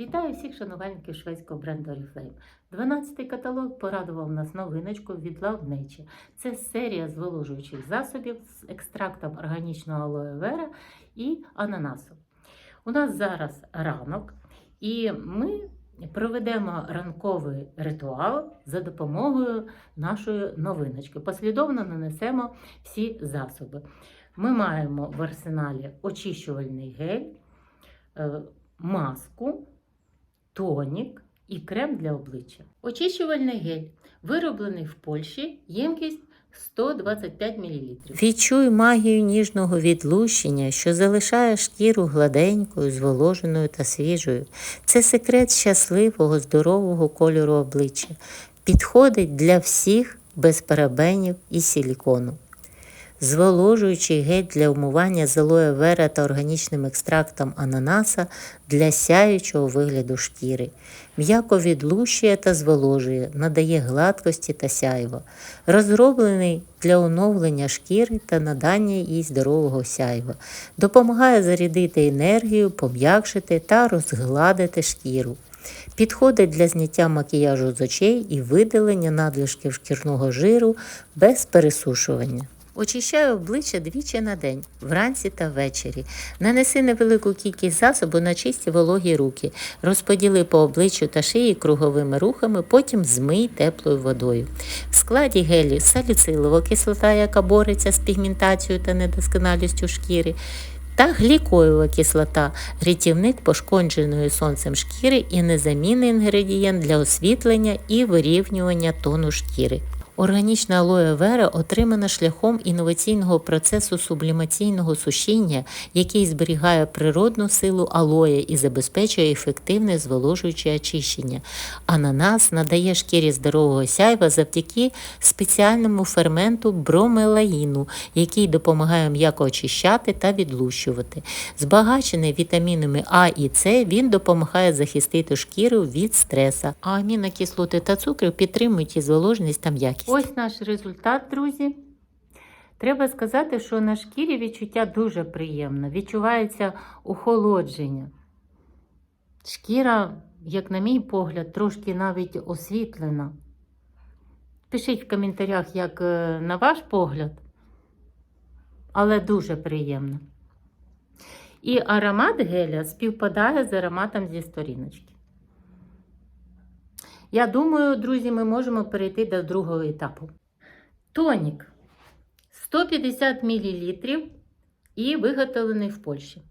Вітаю всіх шанувальників шведського бренду Oriflame. 12-й каталог порадував нас новиночкою від Love Nature. Це серія зволожуючих засобів з екстрактом органічного алоє вера і ананасу. У нас зараз ранок, і ми проведемо ранковий ритуал за допомогою нашої новиночки. Послідовно нанесемо всі засоби. Ми маємо в арсеналі очищувальний гель, е, маску, тонік і крем для обличчя. Очищувальний гель вироблений в Польщі, ємкість 125 мл. Відчуй магію ніжного відлущення, що залишає шкіру гладенькою, зволоженою та свіжою. Це секрет щасливого, здорового кольору обличчя. Підходить для всіх без парабенів і силікону. Зволожуючий гель для вмивання з алоє вера та органічним екстрактом ананаса для сяючого вигляду шкіри. М'яко відлущує та зволожує, надає гладкості та сяйва. Розроблений для оновлення шкіри та надання їй здорового сяйва. Допомагає зарядити енергію, пом'якшити та розгладити шкіру. Підходить для зняття макіяжу з очей і видалення надлишків шкірного жиру без пересушування. Очищаю обличчя двічі на день, вранці та ввечері. Нанеси невелику кількість засобу на чисті вологі руки, розподіли по обличчю та шиї круговими рухами, потім змий теплою водою. В складі гелі саліцилова кислота, яка бореться з пігментацією та недосконалістю шкіри, та глікоєва кислота, рятівник пошкодженої сонцем шкіри і незамінний інгредієнт для освітлення і вирівнювання тону шкіри. Органічна алоє вера отримана шляхом інноваційного процесу сублімаційного сушіння, який зберігає природну силу алоє і забезпечує ефективне зволожуюче очищення. Ананас надає шкірі здорового сяйва завдяки спеціальному ферменту бромелаїну, який допомагає м'яко очищати та відлущувати. Збагачений вітамінами А і С, він допомагає захистити шкіру від стреса, а амінокислоти та цукри підтримують і зволоженість та м'якість. Ось наш результат, друзі. Треба сказати, що на шкірі відчуття дуже приємне. Відчувається охолодження. Шкіра, як на мій погляд, трошки навіть освітлена. Пишіть в коментарях, як е, на ваш погляд, але дуже приємно. І аромат геля співпадає з ароматом зі сторіночки. Я думаю, друзі, ми можемо перейти до другого етапу. Тонік 150 мл і виготовлений в Польщі.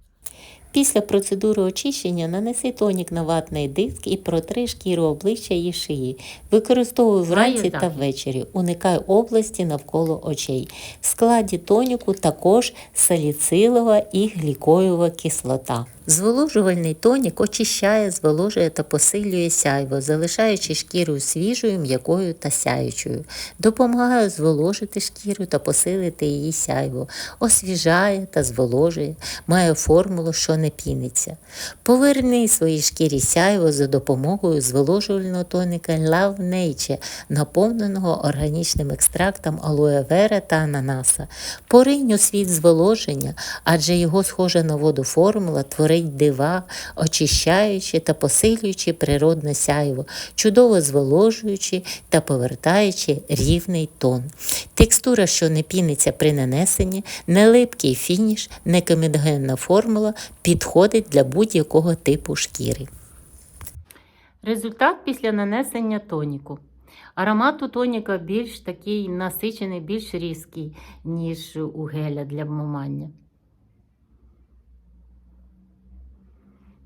Після процедури очищення нанеси тонік на ватний диск і протри шкіру обличчя і шиї. Використовуй вранці та ввечері. Уникай області навколо очей. В складі тоніку також саліцилова і глікоєва кислота. Зволожувальний тонік очищає, зволожує та посилює сяйво, залишаючи шкіру свіжою, м'якою та сяючою. Допомагає зволожити шкіру та посилити її сяйво, освіжає та зволожує, має формулу, що не піниться. Поверни своїй шкірі сяйво за допомогою зволожувального тоника Love Nature, наповненого органічним екстрактом алоє вера та ананаса. Поринь у світ зволоження, адже його схожа на воду формула творить дива, очищаючи та посилюючи природне сяйво, чудово зволожуючи та повертаючи рівний тон. Текстура, що не піниться при нанесенні, нелипкий фініш, некомедогенна формула підходить для будь-якого типу шкіри. Результат після нанесення тоніку. Аромат у тоніка більш такий насичений, більш різкий, ніж у геля для вмивання.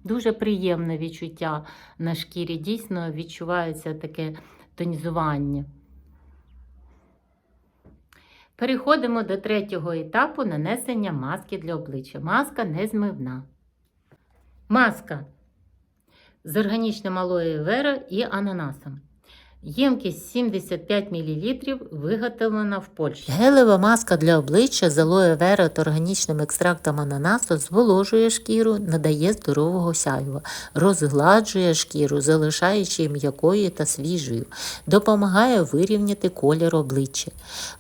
Дуже приємне відчуття на шкірі. Дійсно відчувається таке тонізування. Переходимо до третього етапу нанесення маски для обличчя. Маска незмивна. Маска з органічним алоє вера і ананасом. Ємкість 75 мл виготовлена в Польщі. Гелева маска для обличчя з алоє вера та органічним екстрактом ананасу зволожує шкіру, надає здорового сяйва, розгладжує шкіру, залишаючи м'якою та свіжою, допомагає вирівняти колір обличчя.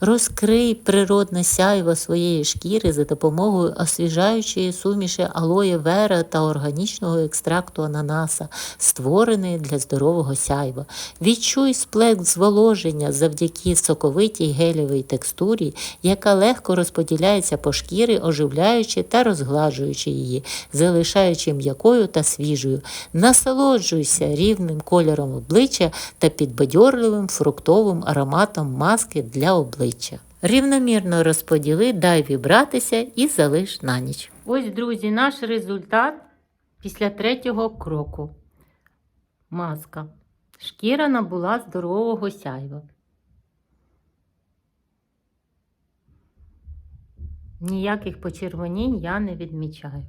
Розкрий природне сяйво своєї шкіри за допомогою освіжаючої суміші алоє вера та органічного екстракту ананаса, створеної для здорового сяйва. Відчуй сплеск зволоження завдяки соковитій гелєвій текстурі, яка легко розподіляється по шкірі, оживляючи та розгладжуючи її, залишаючи м'якою та свіжою. Насолоджуйся рівним кольором обличчя та підбадьорливим фруктовим ароматом маски для обличчя. Рівномірно розподіли, дай вібратися і залиш на ніч. Ось, друзі, наш результат після третього кроку. Маска. Шкіра набула здорового сяйва. Ніяких почервонінь я не відмічаю.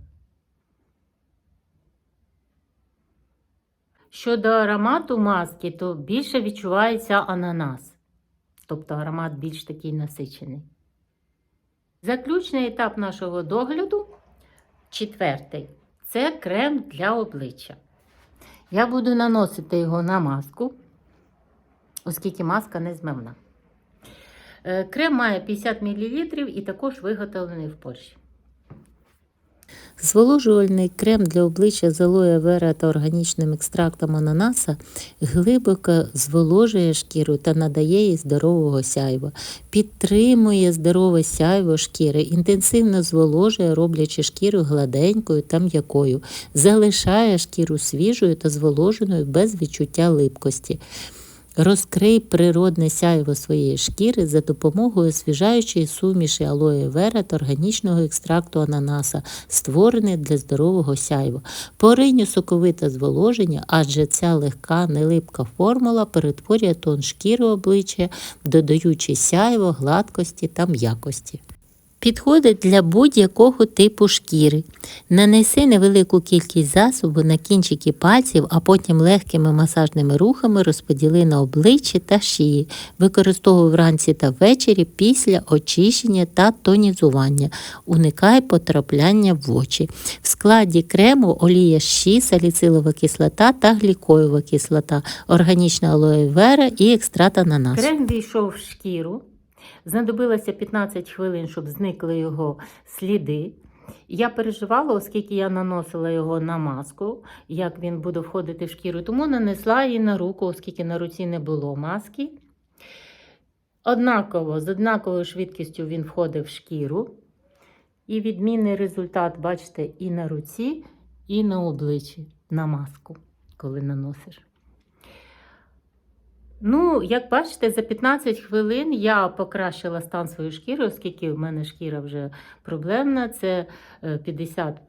Щодо аромату маски, то більше відчувається ананас. Тобто аромат більш такий насичений. Заключний етап нашого догляду четвертий це крем для обличчя. Я буду наносити його на маску, оскільки маска не змивна. Е, Крем має 50 мл і також виготовлений в Польщі. Зволожувальний крем для обличчя з алоє вера та органічним екстрактом ананаса глибоко зволожує шкіру та надає їй здорового сяйва, підтримує здорове сяйво шкіри, інтенсивно зволожує, роблячи шкіру гладенькою та м'якою, залишає шкіру свіжою та зволоженою без відчуття липкості. Розкрий природне сяйво своєї шкіри за допомогою освіжаючої суміші алоє вера та органічного екстракту ананаса, створений для здорового сяйва. Поринь у соковите зволоження, адже ця легка нелипка формула перетворює тон шкіри обличчя, додаючи сяйво, гладкості та м'якості. Підходить для будь-якого типу шкіри. Нанеси невелику кількість засобу на кінчики пальців, а потім легкими масажними рухами розподіли на обличчі та шиї. Використовуй вранці та ввечері після очищення та тонізування. Уникай потрапляння в очі. В складі крему олія щі, саліцилова кислота та глікоєва кислота, органічна алоє вера і екстракт ананасу. Крем війшов в шкіру. Знадобилося 15 хвилин, щоб зникли його сліди. Я переживала, оскільки я наносила його на маску, як він буде входити в шкіру, тому нанесла її на руку, оскільки на руці не було маски. Однаково, з однаковою швидкістю він входив в шкіру. І відмінний результат, бачите, і на руці, і на обличчі, на маску, коли наносиш. Ну, як бачите, за 15 хвилин я покращила стан своєї шкіри, оскільки в мене шкіра вже проблемна, це е, 50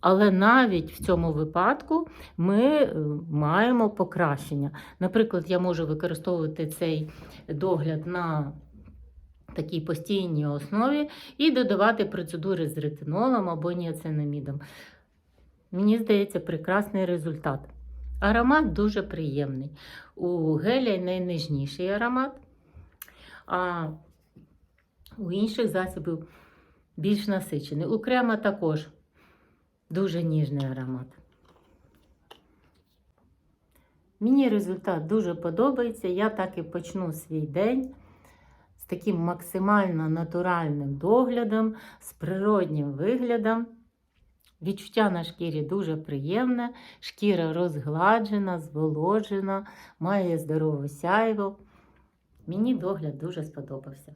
Але навіть в цьому випадку ми е, маємо покращення. Наприклад, я можу використовувати цей догляд на такій постійній основі і додавати процедури з ретинолом або ніацинамідом. Мені здається, прекрасний результат. Аромат дуже приємний. У геля найніжніший аромат, а у інших засобів більш насичений. У крема також дуже ніжний аромат. Мені результат дуже подобається. Я так і почну свій день з таким максимально натуральним доглядом, з природнім виглядом. Відчуття на шкірі дуже приємне, шкіра розгладжена, зволожена, має здорове сяйво. Мені догляд дуже сподобався.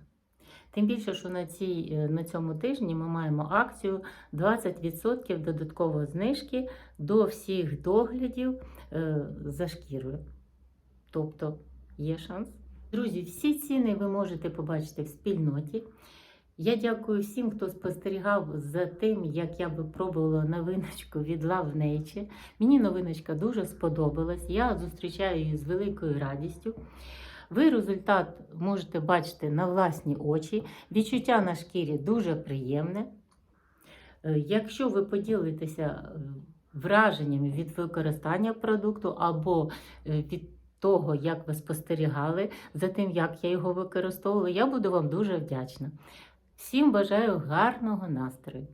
Тим більше, що на, цій, е, на цьому тижні ми маємо акцію 20% додаткової знижки до всіх доглядів е, за шкірою. Тобто є шанс. Друзі, всі ціни ви можете побачити в спільноті. Я дякую всім, хто спостерігав за тим, як я випробувала новиночку від Love Nature. Мені новиночка дуже сподобалась. Я зустрічаю її з великою радістю. Ви результат можете бачити на власні очі. Відчуття на шкірі дуже приємне. Е, Якщо ви поділитеся е, враженнями від використання продукту або е, від того, як ви спостерігали за тим, як я його використовувала. Я буду вам дуже вдячна. Всім бажаю гарного настрою!